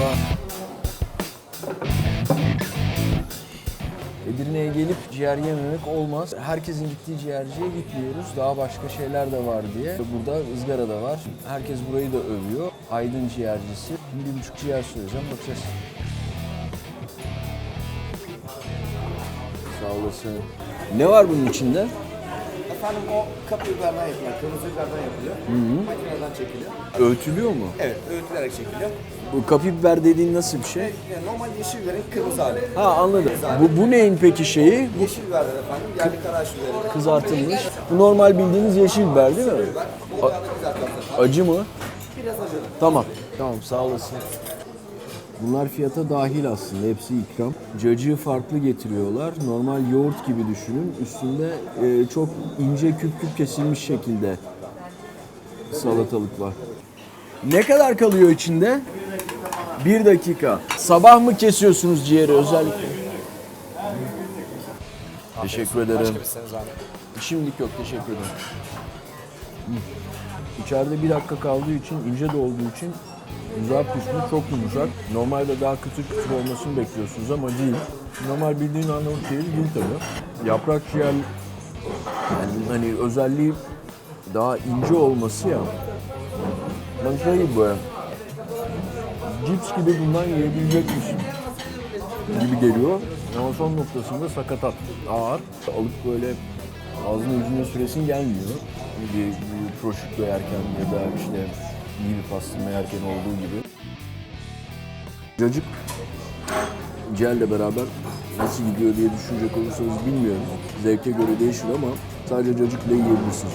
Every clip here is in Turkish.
galiba. Edirne'ye gelip ciğer yememek olmaz. Herkesin gittiği ciğerciye gitmiyoruz. Daha başka şeyler de var diye. Burada ızgara da var. Herkes burayı da övüyor. Aydın ciğercisi. Bir buçuk ciğer söyleyeceğim. Bakacağız. Sağ olasın. Ne var bunun içinde? Efendim o kapı biberden yapılıyor, kırmızı biberden yapılıyor. Hı hı. Makineden çekiliyor. Öğütülüyor mu? Evet, öğütülerek çekiliyor. Bu kapı biber dediğin nasıl bir şey? Yani normal yeşil biberin kırmızı hali. Ha anladım. Bu, bu neyin peki şeyi? Bu Yeşil biberden efendim, yerli karaş biberi. kızartılmış. Bu normal bildiğiniz yeşil biber değil mi? Biber, bu. Acı mı? Biraz acılı. Tamam. Tamam sağ olasın. Bunlar fiyata dahil aslında. Hepsi ikram. Cacığı farklı getiriyorlar. Normal yoğurt gibi düşünün. Üstünde e, çok ince küp küp kesilmiş şekilde salatalık var. Ne kadar kalıyor içinde? Bir dakika. Sabah mı kesiyorsunuz ciğeri özellikle? Teşekkür ederim. Şimdilik yok teşekkür ederim. İçeride bir dakika kaldığı için, ince de olduğu için güzel pişmiş, çok yumuşak. Normalde daha kıtır kıtır olmasını bekliyorsunuz ama değil. Normal bildiğin Arnavut ciğeri değil tabii. Yaprak ciğer, yani hani özelliği daha ince olması ya. Ben şey gibi böyle, cips gibi bundan yiyebilecekmişim gibi geliyor. Ama son noktasında sakatat ağır. Alıp böyle ağzına yüzüne süresin gelmiyor. Bir, bir prosciutto yerken ya da işte iyi bir pastırma yerken olduğu gibi. Cacık ciğerle beraber nasıl gidiyor diye düşünecek olursanız bilmiyorum. Zevke göre değişir ama sadece cacıkla yiyebilirsiniz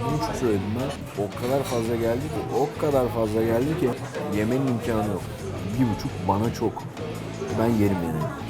Bir buçuk söyledim ben. O kadar fazla geldi ki, o kadar fazla geldi ki yemenin imkanı yok. Bir buçuk bana çok. Ben yerim yani.